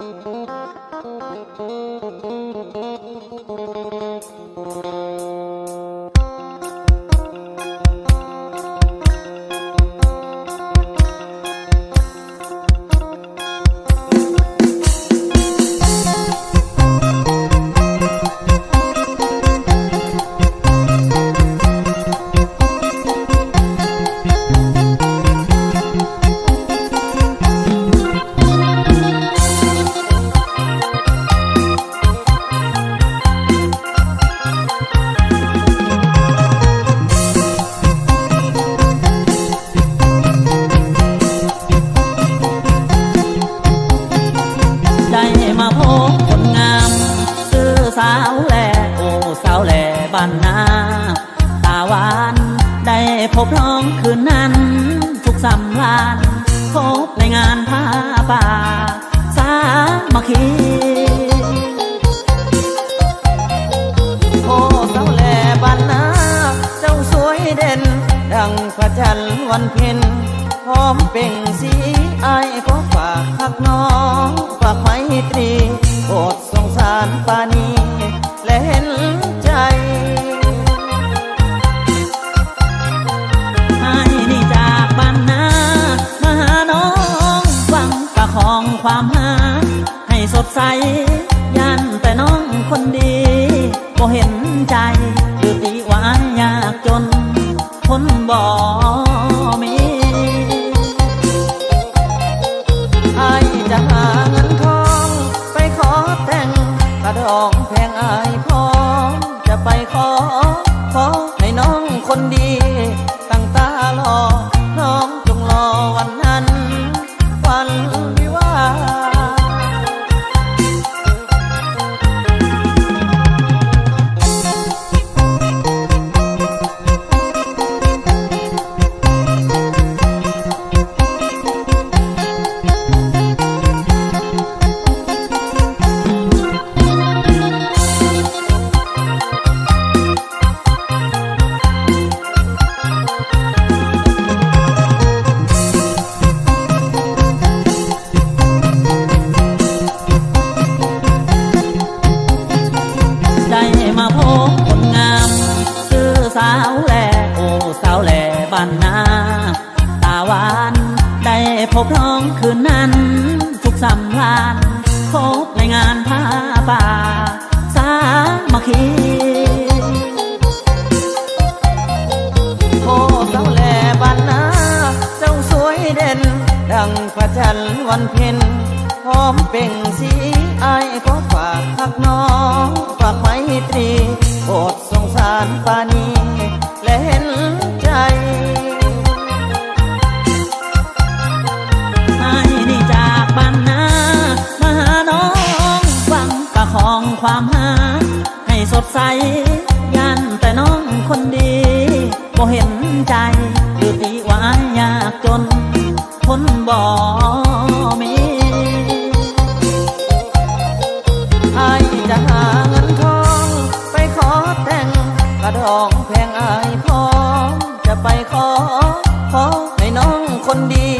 Música ได้พบน้องคืนนั้น ทุกสำลานพบในงานผ้าป่า สามัคคีโอ้สาวแหล่บ้านนาเจ้าสวยเด่น ดังพระจันทร์วันเพ็ญพร้อมเปล่งสีไอายขอฝากหักน้อง ฝากไมตรีโปรดสงสารปานี ความหา ให้สดใสยันแต่น้องคนดีก็เห็นใจหรือตีวานยากจนคนบอก บ้านนา ตาหวาน ได้พบน้องคืนนั้น ทุกสำลานพบในงานผ้าป่า สามัคคีโอ้สาวแหล่บ้านนา เจ้าสวยเด่น ดังพระจันทร์วันเพ็ญพร้อมเปล่งสีไอายขอฝากหักน้อง ฝากไมตรีโปรดสงสารปานี่เห็นใจคือตีวายากจน คนบ่มีไอจะหาเงินทอง ไปขอแต่งกระดองแพงไอพร้อมจะไปขอ ขอให้น้องคนดี